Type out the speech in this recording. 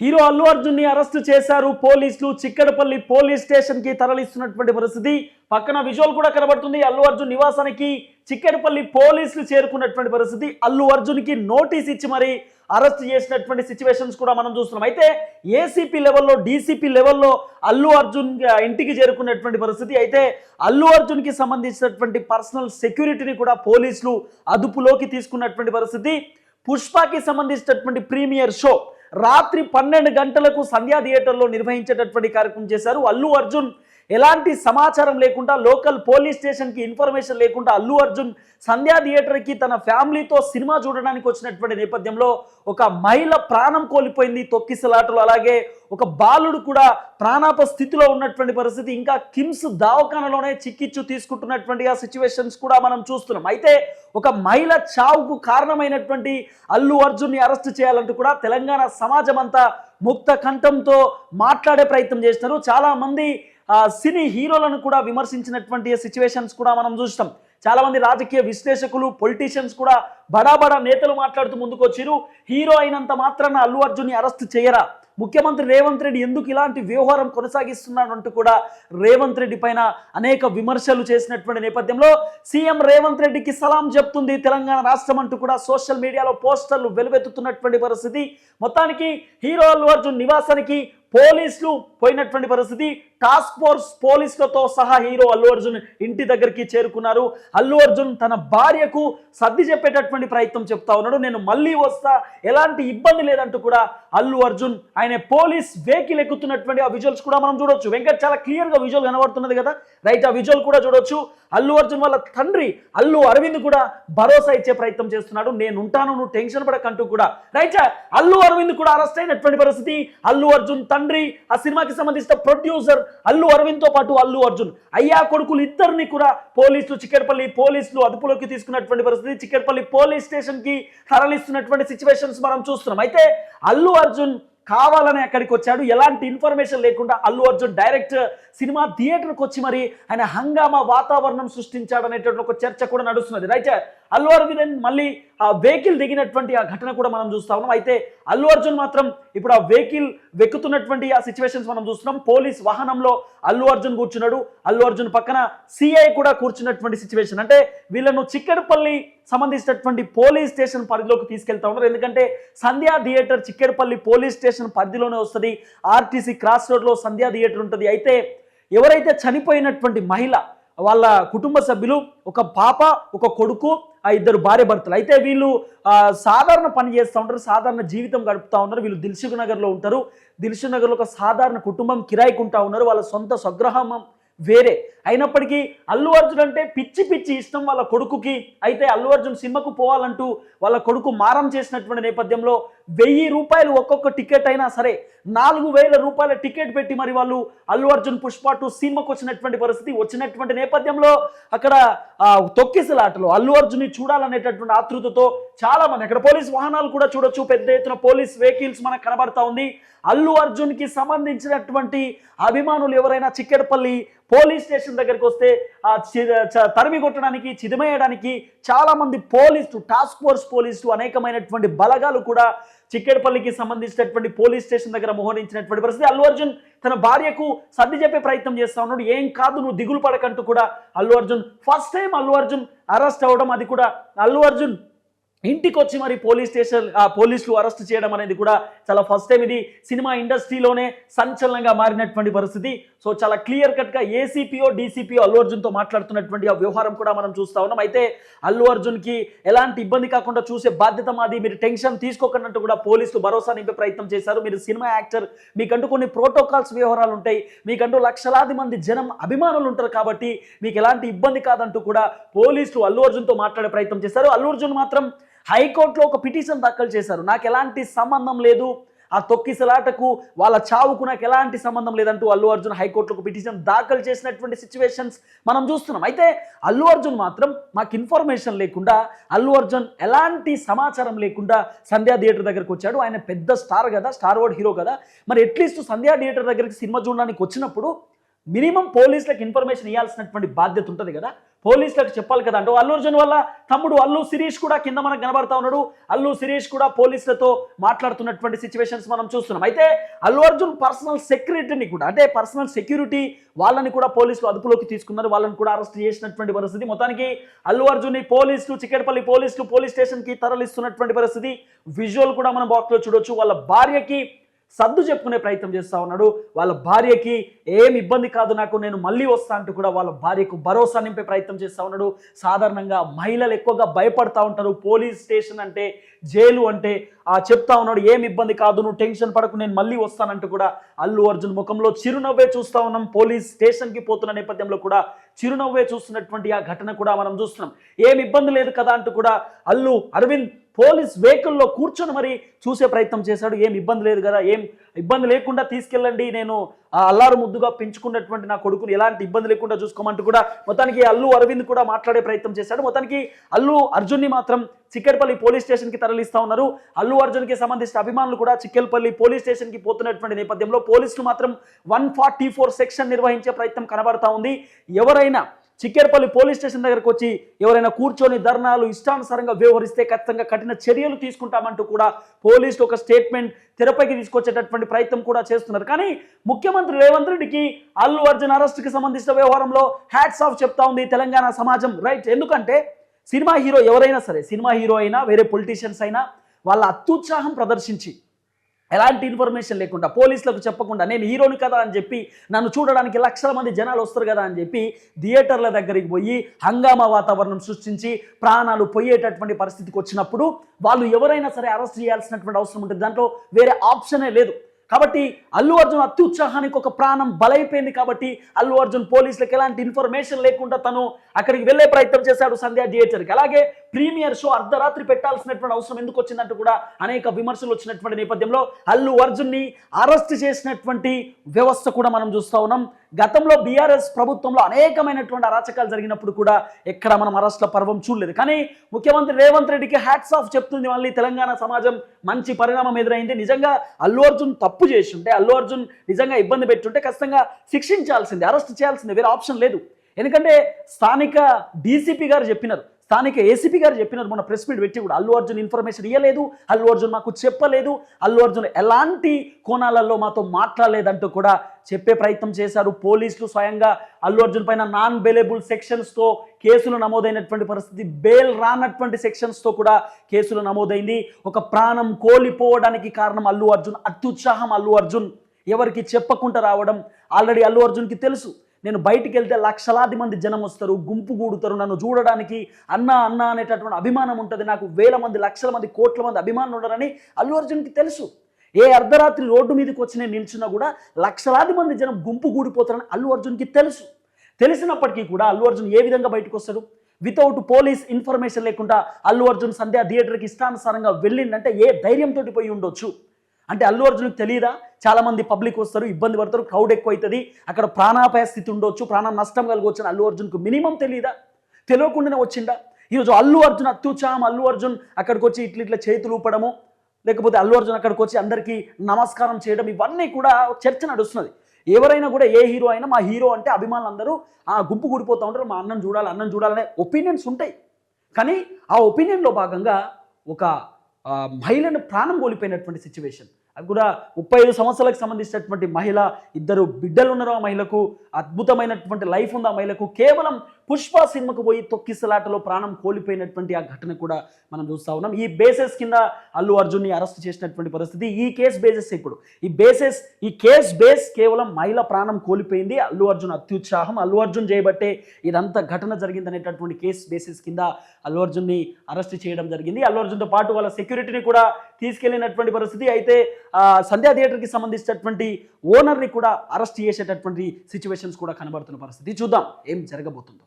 Hero Allu అర్జున్ని arrest చేశారు. పోలీసులు చిక్కడపల్లి పోలీస్ స్టేషన్కి తరలిస్తున్నటువంటి పరిస్థితి. పక్కన విజువల్ కూడా కనబడుతుంది. అల్లు అర్జున్ నివాసానికి చిక్కడపల్లి పోలీసులు చేరుకున్నటువంటి పరిస్థితి. అల్లు అర్జున్కి నోటీస్ ఇచ్చి మరి అరెస్ట్ చేసినటువంటి సిచ్యువేషన్స్ కూడా మనం చూస్తున్నాం. అయితే ఏసీపీ లెవెల్లో డీసీపీ లెవెల్లో అల్లు అర్జున్ ఇంటికి చేరుకున్నటువంటి పరిస్థితి. అయితే అల్లు అర్జున్కి సంబంధించినటువంటి పర్సనల్ సెక్యూరిటీని కూడా పోలీసులు అదుపులోకి తీసుకున్నటువంటి పరిస్థితి. పుష్పకి సంబంధించినటువంటి ప్రీమియర్ షో రాత్రి పన్నెండు గంటలకు సంధ్యా థియేటర్లో నిర్వహించేటటువంటి కార్యక్రమం చేశారు. అల్లు అర్జున్ ఎలాంటి సమాచారం లేకుండా లోకల్ పోలీస్ స్టేషన్కి ఇన్ఫర్మేషన్ లేకుండా అల్లు అర్జున్ సంధ్యా థియేటర్కి తన ఫ్యామిలీతో సినిమా చూడడానికి వచ్చినటువంటి నేపథ్యంలో ఒక మహిళ ప్రాణం కోల్పోయింది తొక్కిసలాటలు. అలాగే ఒక బాలుడు కూడా ప్రాణాప స్థితిలో ఉన్నటువంటి పరిస్థితి. ఇంకా కిమ్స్ దవాఖానలోనే చికిత్స తీసుకుంటున్నటువంటి ఆ సిచ్యువేషన్స్ కూడా మనం చూస్తున్నాం. అయితే ఒక మహిళ చావుకు కారణమైనటువంటి అల్లు అర్జున్ని అరెస్ట్ చేయాలంటూ కూడా తెలంగాణ సమాజం అంతా ముక్త కంఠంతో మాట్లాడే ప్రయత్నం చేస్తున్నారు. చాలామంది సినీ హీరోలను కూడా విమర్శించినటువంటి సిచ్యువేషన్స్ కూడా మనం చూస్తాం. చాలామంది రాజకీయ విశ్లేషకులు పొలిటీషియన్స్ కూడా బడాబడా నేతలు మాట్లాడుతూ ముందుకు వచ్చిరు హీరో అయినంత మాత్రాన అల్లు అర్జున్ని అరెస్ట్ చేయరా? ముఖ్యమంత్రి రేవంత్ రెడ్డి ఎందుకు ఇలాంటి వ్యవహారం కొనసాగిస్తున్నాడు అంటూ కూడా రేవంత్ రెడ్డి పైన అనేక విమర్శలు చేసినటువంటి నేపథ్యంలో సీఎం రేవంత్ రెడ్డికి సలాం చెప్తుంది తెలంగాణ రాష్ట్రం అంటూ కూడా సోషల్ మీడియాలో పోస్టర్లు వెలువెత్తుతున్నటువంటి పరిస్థితి. మొత్తానికి హీరో అల్లు అర్జున్ నివాసానికి పోలీసులు పోయినటువంటి పరిస్థితి. టాస్క్ ఫోర్స్ పోలీసులతో సహా హీరో అల్లు అర్జున్ ఇంటి దగ్గరికి చేరుకున్నారు. అల్లు అర్జున్ తన భార్యకు సర్ది చెప్పేటటువంటి ప్రయత్నం చెప్తా ఉన్నాడు. నేను మళ్ళీ వస్తా ఎలాంటి ఇబ్బంది లేదంటూ కూడా అల్లు అర్జున్ ఆయన పోలీస్ వెహికల్ ఎక్కుతున్నటువంటి ఆ విజువల్స్ కూడా మనం చూడొచ్చు. వెంకట్ చాలా క్లియర్గా విజువల్ కనబడుతున్నది కదా? రైట్ ఆ విజువల్ కూడా చూడొచ్చు. అల్లు అర్జున్ వాళ్ళ తండ్రి అల్లు అరవింద్ కూడా భరోసా ఇచ్చే ప్రయత్నం చేస్తున్నాడు. నేను ఉంటాను నువ్వు టెన్షన్ పడకంటూ కూడా. రైట్ అల్లు అరవింద్ కూడా అరెస్ట్ అయినటువంటి పరిస్థితి. అల్లు అర్జున్ తండ్రి ఆ సినిమాకి సంబంధించిన ప్రొడ్యూసర్ అల్లు అరవింద్తో పాటు అల్లు అర్జున్. అయ్యా కొడుకులు ఇద్దరిని కూడా పోలీసులు చిక్కడపల్లి పోలీసులు అదుపులోకి తీసుకున్నటువంటి పరిస్థితి. చిక్కడపల్లి పోలీస్ స్టేషన్కి తరలిస్తున్నటువంటి సిచ్యువేషన్స్ మనం చూస్తున్నాం. అయితే అల్లు అర్జున్ కావాలని అక్కడికి వచ్చాడు. ఎలాంటి ఇన్ఫర్మేషన్ లేకుండా అల్లు అర్జున్ డైరెక్ట్ సినిమా థియేటర్కి వచ్చి మరి ఆయన హంగామా వాతావరణం సృష్టించాడు అనేటువంటి ఒక చర్చ కూడా నడుస్తున్నది. రైట్? అల్లు అర్జున్ మళ్ళీ ఆ వెహికల్ దిగినటువంటి ఆ ఘటన కూడా మనం చూస్తా ఉన్నాం. అయితే అల్లు అర్జున్ మాత్రం ఇప్పుడు ఆ వెహికల్ వెక్కుతున్నటువంటి ఆ సిచ్యువేషన్స్ మనం చూస్తున్నాం. పోలీస్ వాహనంలో అల్లు అర్జున్ కూర్చున్నాడు. అల్లు అర్జున్ పక్కన సిఐ కూడా కూర్చున్నటువంటి సిచ్యువేషన్ అంటే వీళ్ళను చిక్కడపల్లి సంబంధించినటువంటి పోలీస్ స్టేషన్ పరిధిలోకి తీసుకెళ్తా ఉన్నారు. ఎందుకంటే Sandhya theatre Chikkadpally police station పరిధిలోనే వస్తుంది. ఆర్టీసీ క్రాస్ రోడ్లో సంధ్యా థియేటర్ ఉంటుంది. అయితే ఎవరైతే చనిపోయినటువంటి మహిళ వాళ్ళ కుటుంబ సభ్యులు ఒక పాప ఒక కొడుకు ఆ ఇద్దరు భార్య భర్తలు. అయితే వీళ్ళు సాధారణ పని చేస్తూ ఉంటారు సాధారణ జీవితం గడుపుతూ ఉన్నారు. వీళ్ళు దిల్సుఖ్ నగర్లో ఉంటారు. దిల్సుఖ్ నగర్లో ఒక సాధారణ కుటుంబం కిరాయికుంటా ఉన్నారు. వాళ్ళ సొంత స్వగ్రహం వేరే. అయినప్పటికీ అల్లు అర్జున్ అంటే పిచ్చి పిచ్చి ఇష్టం వాళ్ళ కొడుకుకి. అయితే అల్లు అర్జున్ సినిమాకు పోవాలంటూ వాళ్ళ కొడుకు మారం చేసినటువంటి నేపథ్యంలో వెయ్యి రూపాయలు ఒక్కొక్క టికెట్ అయినా సరే నాలుగు వేల రూపాయల టికెట్ పెట్టి మరి వాళ్ళు అల్లు అర్జున్ పుష్ప టూ సినిమాకు వచ్చినటువంటి పరిస్థితి వచ్చినటువంటి నేపథ్యంలో అక్కడ తొక్కిసలాటలు అల్లు అర్జున్ని చూడాలనేటటువంటి ఆతృతతో చాలా మంది అక్కడ పోలీస్ వాహనాలు కూడా చూడొచ్చు పెద్ద ఎత్తున పోలీస్ వెహికల్స్ మనకు కనబడతా ఉంది. అల్లు అర్జున్కి సంబంధించినటువంటి అభిమానులు ఎవరైనా చిక్కెడపల్లి పోలీస్ స్టేషన్ దగ్గరికి వస్తే తరిమి కొట్టడానికి చిదిమేయడానికి చాలా మంది పోలీసులు టాస్క్ ఫోర్స్ పోలీసులు అనేకమైనటువంటి బలగాలు కూడా చిక్కెడపల్లికి సంబంధించినటువంటి పోలీస్ స్టేషన్ దగ్గర మోహరించినటువంటి పరిస్థితి. అల్లు అర్జున్ తన భార్యకు సర్ది చెప్పే ప్రయత్నం చేస్తా ఉన్నాడు. ఏం కాదు నువ్వు దిగులు పడకంటూ కూడా Allu Arjun first time Allu Arjun arrest అవ్వడం అది కూడా అల్లు అర్జున్ ఇంటికి వచ్చి మరి పోలీస్ స్టేషన్ ఆ పోలీసులు అరెస్ట్ చేయడం అనేది కూడా చాలా ఫస్ట్ టైం ఇది సినిమా ఇండస్ట్రీలోనే సంచలనంగా మారినటువంటి పరిస్థితి. సో చాలా క్లియర్ కట్గా ఏసీపీఓ డీసీపీఓ అల్లు అర్జున్తో మాట్లాడుతున్నటువంటి ఆ వ్యవహారం కూడా మనం చూస్తా ఉన్నాం. అయితే అల్లు అర్జున్కి ఎలాంటి ఇబ్బంది కాకుండా చూసే బాధ్యత మాది. మీరు టెన్షన్ తీసుకోకన్నట్టు కూడా పోలీసులు భరోసా నింపే ప్రయత్నం చేశారు. మీరు సినిమా యాక్టర్ మీకంటూ కొన్ని ప్రోటోకాల్స్ వ్యవహారాలు ఉంటాయి. మీకంటూ లక్షలాది మంది జనం అభిమానులు ఉంటారు కాబట్టి మీకు ఎలాంటి ఇబ్బంది కాదంటూ కూడా పోలీసులు అల్లు అర్జున్తో మాట్లాడే ప్రయత్నం చేశారు. అల్లు అర్జున్ మాత్రం హైకోర్టులో ఒక పిటిషన్ దాఖలు చేశారు. నాకు ఎలాంటి సంబంధం లేదు. ఆ తొక్కిసలాటకు వాళ్ళ చావుకు నాకు ఎలాంటి సంబంధం లేదంటూ అల్లు అర్జున్ హైకోర్టులో పిటిషన్ దాఖలు చేసినటువంటి సిచ్యువేషన్స్ మనం చూస్తున్నాం. అయితే అల్లు అర్జున్ మాత్రం మాకు ఇన్ఫర్మేషన్ లేకుండా అల్లు అర్జున్ ఎలాంటి సమాచారం లేకుండా సంధ్యా థియేటర్ దగ్గరకు వచ్చాడు. ఆయన పెద్ద స్టార్ కదా స్టార్ వర్డ్ హీరో కదా. మరి అట్లీస్ట్ సంధ్యా థియేటర్ దగ్గరికి సినిమా చూడడానికి వచ్చినప్పుడు మినిమం పోలీసులకు ఇన్ఫర్మేషన్ ఇవ్వాల్సినటువంటి బాధ్యత ఉంటుంది కదా? పోలీసులకు చెప్పాలి కదా అంటే అల్లు అర్జున్ వల్ల తమ్ముడు అల్లు శిరీష్ కూడా కింద మనకు కనబడతా ఉన్నాడు. అల్లు శిరీష్ కూడా పోలీసులతో మాట్లాడుతున్నటువంటి సిచ్యువేషన్స్ మనం చూస్తున్నాం. అయితే అల్లు అర్జున్ పర్సనల్ సెక్యూరిటీని కూడా అంటే పర్సనల్ సెక్యూరిటీ వాళ్ళని కూడా పోలీసులు అదుపులోకి తీసుకున్నారు. వాళ్ళని కూడా అరెస్ట్ చేసినటువంటి పరిస్థితి. మొత్తానికి అల్లు అర్జున్ని పోలీసులు చిక్కడపల్లి పోలీసులు పోలీస్ స్టేషన్కి తరలిస్తున్నటువంటి పరిస్థితి. విజువల్ కూడా మనం బాక్స్లో చూడొచ్చు. వాళ్ళ భార్యకి సర్దు చెప్పుకునే ప్రయత్నం చేస్తూ ఉన్నాడు. వాళ్ళ భార్యకి ఏం ఇబ్బంది కాదు నాకు నేను మళ్ళీ వస్తా అంటూ కూడా వాళ్ళ భార్యకు భరోసా నింపే ప్రయత్నం చేస్తూ ఉన్నాడు. సాధారణంగా మహిళలు ఎక్కువగా భయపడతా ఉంటారు. పోలీస్ స్టేషన్ అంటే జైలు అంటే ఆ చెప్తా ఉన్నాడు ఏం ఇబ్బంది కాదు నువ్వు టెన్షన్ పడకు నేను మళ్ళీ వస్తానంటూ కూడా అల్లు అర్జున్ ముఖంలో చిరునవ్వే చూస్తా ఉన్నాం. పోలీస్ స్టేషన్కి పోతున్న నేపథ్యంలో కూడా చిరునవ్వే చూస్తున్నటువంటి ఆ ఘటన కూడా మనం చూస్తున్నాం. ఏం ఇబ్బంది లేదు కదా అంటూ కూడా అల్లు అరవింద్ పోలీస్ వెహికల్లో కూర్చొని మరి చూసే ప్రయత్నం చేశాడు. ఏం ఇబ్బంది లేదు కదా ఏం ఇబ్బంది లేకుండా తీసుకెళ్ళండి నేను ఆ అల్లారు ముద్దుగా పెంచుకున్నటువంటి నా కొడుకుని ఎలాంటి ఇబ్బంది లేకుండా చూసుకోమంటూ కూడా మొత్తానికి అల్లు అరవింద్ కూడా మాట్లాడే ప్రయత్నం చేశాడు. మొత్తానికి అల్లు అర్జున్ని మాత్రం చిక్కడపల్లి పోలీస్ స్టేషన్కి తరలిస్తా ఉన్నారు. అల్లు అర్జున్కి సంబంధించిన అభిమానులు కూడా చిక్కలపల్లి పోలీస్ స్టేషన్కి పోతున్నటువంటి నేపథ్యంలో పోలీసులు మాత్రం వన్ ఫార్టీ ఫోర్ సెక్షన్ నిర్వహించే ప్రయత్నం కనబడతా ఉంది. ఎవరైనా చిక్కేరపల్లి పోలీస్ స్టేషన్ దగ్గరకు వచ్చి ఎవరైనా కూర్చొని ధర్నాలు ఇష్టానుసారంగా వ్యవహరిస్తే ఖచ్చితంగా కఠిన చర్యలు తీసుకుంటామంటూ కూడా పోలీసులు ఒక స్టేట్మెంట్ తెరపైకి తీసుకొచ్చేటటువంటి ప్రయత్నం కూడా చేస్తున్నారు. కానీ ముఖ్యమంత్రి రేవంత్ రెడ్డికి అల్లు అర్జున్ అరెస్ట్కి సంబంధించిన వ్యవహారంలో హ్యాట్స్ ఆఫ్ చెప్తా ఉంది తెలంగాణ సమాజం. రైట్? ఎందుకంటే సినిమా హీరో ఎవరైనా సరే సినిమా హీరో అయినా వేరే పొలిటీషియన్స్ అయినా వాళ్ళ అత్యుత్సాహం ప్రదర్శించి ఎలాంటి ఇన్ఫర్మేషన్ లేకుండా పోలీసులకు చెప్పకుండా నేను హీరోని కదా అని చెప్పి నన్ను చూడడానికి లక్షల మంది జనాలు వస్తారు కదా అని చెప్పి థియేటర్ల దగ్గరికి పోయి హంగామా వాతావరణం సృష్టించి ప్రాణాలు పోయేటటువంటి పరిస్థితికి వచ్చినప్పుడు వాళ్ళు ఎవరైనా సరే అరెస్ట్ చేయాల్సినటువంటి అవసరం ఉంటుంది. దాంట్లో వేరే ఆప్షనే లేదు. కాబట్టి అల్లు అర్జున్ అత్యుత్సాహానికి ఒక ప్రాణం బలైపోయింది కాబట్టి అల్లు అర్జున్ పోలీసులకు ఎలాంటి ఇన్ఫర్మేషన్ లేకుండా తను అక్కడికి వెళ్ళే ప్రయత్నం చేశాడు సంధ్యా థియేటర్కి. అలాగే ప్రీమియర్ షో అర్ధరాత్రి పెట్టాల్సినటువంటి అవసరం ఎందుకు వచ్చిందంటూ కూడా అనేక విమర్శలు వచ్చినటువంటి నేపథ్యంలో అల్లు అర్జున్ని అరెస్ట్ చేసినటువంటి వ్యవస్థ కూడా మనం చూస్తా ఉన్నాం. గతంలో బీఆర్ఎస్ ప్రభుత్వంలో అనేకమైనటువంటి అరాచకాలు జరిగినప్పుడు కూడా ఎక్కడ మనం అరెస్ట్ల పర్వం చూడలేదు. కానీ ముఖ్యమంత్రి రేవంత్ రెడ్డికి హ్యాట్స్ ఆఫ్ చెప్తుంది మళ్ళీ తెలంగాణ సమాజం మంచి పరిణామం ఎదురైంది. నిజంగా అల్లు అర్జున్ తప్పు చేసి ఉంటే అల్లు అర్జున్ నిజంగా ఇబ్బంది పెట్టుంటే ఖచ్చితంగా శిక్షించాల్సిందే అరెస్ట్ చేయాల్సిందే వేరే ఆప్షన్ లేదు. ఎందుకంటే స్థానిక డీసీపీ గారు చెప్పినారు స్థానిక ఏసీపీ గారు చెప్పినారు మొన్న ప్రెస్ మీట్ పెట్టి కూడా. అల్లు అర్జున్ ఇన్ఫర్మేషన్ ఇవ్వలేదు అల్లు అర్జున్ మాకు చెప్పలేదు అల్లు అర్జున్ ఎలాంటి కోణాలలో మాతో మాట్లాడలేదంటూ కూడా చెప్పే ప్రయత్నం చేశారు. పోలీసులు స్వయంగా అల్లు అర్జున్ పైన నాన్ బెలేబుల్ సెక్షన్స్తో కేసులు నమోదైనటువంటి పరిస్థితి బెయిల్ రానటువంటి సెక్షన్స్తో కూడా కేసులు నమోదైంది. ఒక ప్రాణం కోల్పోవడానికి కారణం అల్లు అర్జున్ అత్యుత్సాహం అల్లు అర్జున్. ఎవరికి చెప్పకుండా రావడం ఆల్రెడీ అల్లు అర్జున్కి తెలుసు. నేను బయటికి వెళ్తే లక్షలాది మంది జనం వస్తారు గుంపు కూడుతారు నన్ను చూడడానికి అన్న అన్న అనేటటువంటి అభిమానం ఉంటుంది. నాకు వేల మంది లక్షల మంది కోట్ల మంది అభిమానులు ఉన్నారని అల్లు అర్జున్కి తెలుసు. ఏ అర్ధరాత్రి రోడ్డు మీదకి వచ్చి నేను నిల్చున్నా కూడా లక్షలాది మంది జనం గుంపు కూడిపోతారని అల్లు అర్జున్కి తెలుసు. తెలిసినప్పటికీ కూడా అల్లు అర్జున్ ఏ విధంగా బయటకు వస్తాడు? వితౌట్ పోలీస్ ఇన్ఫర్మేషన్ లేకుండా అల్లు అర్జున్ సంధ్యా థియేటర్కి ఇష్టానుసారంగా వెళ్ళిందంటే ఏ ధైర్యంతో పోయి ఉండొచ్చు? అంటే అల్లు అర్జున్కి తెలియదా చాలా మంది పబ్లిక్ వస్తారు ఇబ్బంది పడతారు క్రౌడ్ ఎక్కువ అవుతుంది అక్కడ ప్రాణాపాయ స్థితి ఉండొచ్చు ప్రాణం నష్టం కలగవచ్చు అని అల్లు అర్జున్కు మినిమం తెలియదా తెలియకుండానే వచ్చిందా? ఈరోజు అల్లు అర్జున్ అత్యుచాం అల్లు అర్జున్ అక్కడికి వచ్చి ఇట్ల ఇట్లా చేతులు ఊపడము లేకపోతే అల్లు అర్జున్ అక్కడికి వచ్చి అందరికీ నమస్కారం చేయడం ఇవన్నీ కూడా చర్చ నడుస్తున్నది. ఎవరైనా కూడా ఏ హీరో అయినా మా హీరో అంటే అభిమానులు అందరూ ఆ గుంపు కూడిపోతూ ఉంటారు మా అన్నం చూడాలి అన్నం చూడాలనే ఒపీనియన్స్ ఉంటాయి. కానీ ఆ ఒపీనియన్లో భాగంగా ఒక మహిళను ప్రాణం కోల్పోయినటువంటి సిచ్యువేషన్. అది కూడా ముప్పై ఐదు సంవత్సరాలకు సంబంధించినటువంటి మహిళ ఇద్దరు బిడ్డలు ఉన్నారు ఆ మహిళకు అద్భుతమైనటువంటి లైఫ్ ఉంది ఆ మహిళకు. కేవలం పుష్ప సినిమాకు పోయి తొక్కిసలాటలో ప్రాణం కోల్పోయినటువంటి ఆ ఘటన కూడా మనం చూస్తూ ఉన్నాం. ఈ బేసెస్ కింద అల్లు అర్జున్ని అరెస్ట్ చేసినటువంటి పరిస్థితి. ఈ కేసు బేసెస్ ఇప్పుడు. ఈ బేసెస్ ఈ కేస్ బేస్ కేవలం మహిళ ప్రాణం కోల్పోయింది. అల్లు అర్జున్ అత్యుత్సాహం. అల్లు అర్జున్ చేయబట్టే ఇదంతా ఘటన జరిగిందనేటటువంటి కేస్ బేసిస్ కింద అల్లు అర్జున్ని అరెస్ట్ చేయడం జరిగింది. అల్లు అర్జున్తో పాటు వాళ్ళ సెక్యూరిటీని కూడా తీసుకెళ్ళినటువంటి పరిస్థితి. అయితే సంధ్యా థియేటర్కి సంబంధించినటువంటి ఓనర్ని కూడా అరెస్ట్ చేసేటటువంటి సిచ్యువేషన్స్ కూడా కనబడుతున్న పరిస్థితి. చూద్దాం ఏం జరగబోతుందో.